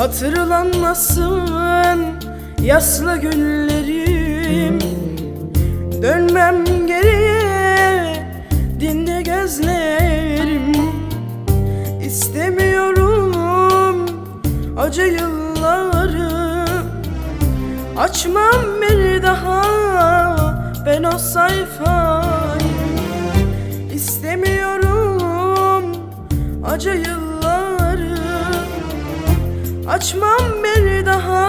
Hatırlanmasın yaslı günlerim. Dönmem geriye dinle gözlerim. İstemiyorum acı yılları. Açmam bir daha ben o sayfayı. İstemiyorum acı yılları Açmam bir daha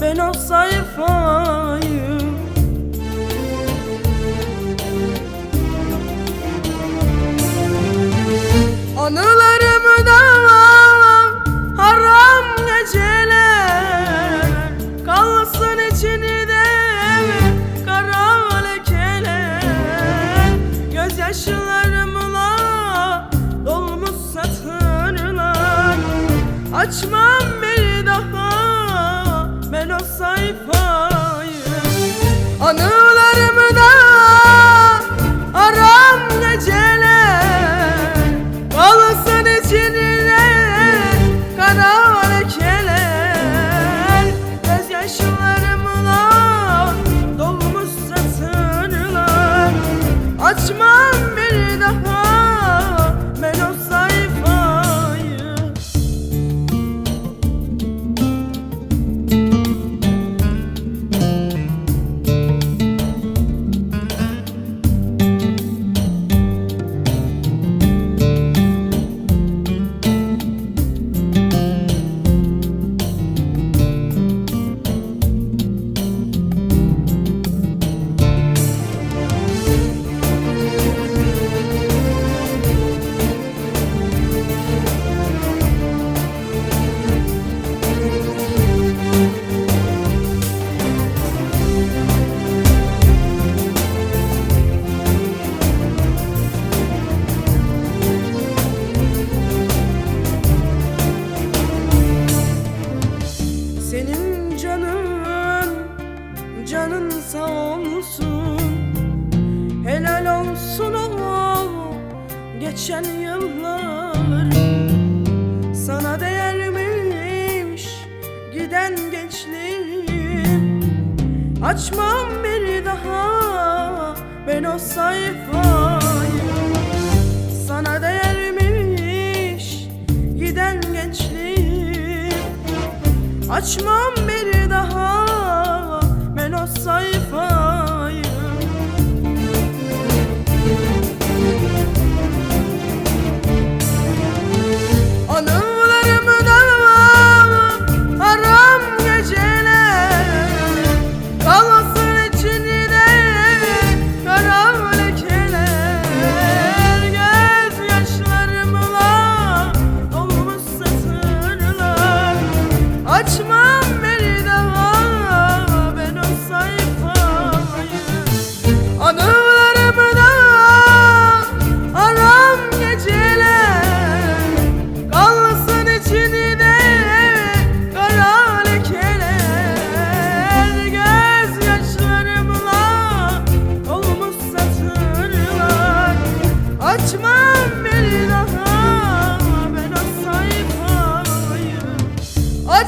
ben o sayfayı. Anılarımda haram geceler Kalsın içinde kara lekeler. Gözyaşlarımla dolmuş satırlar. Açmam sayfayı. Anılarımda Senin canın, canın sağ olsun. Helal olsun o geçen yıllar. Sana değermiş giden gençliğim. Açmam bir daha ben o sayfayı Açmam beni.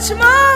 什么？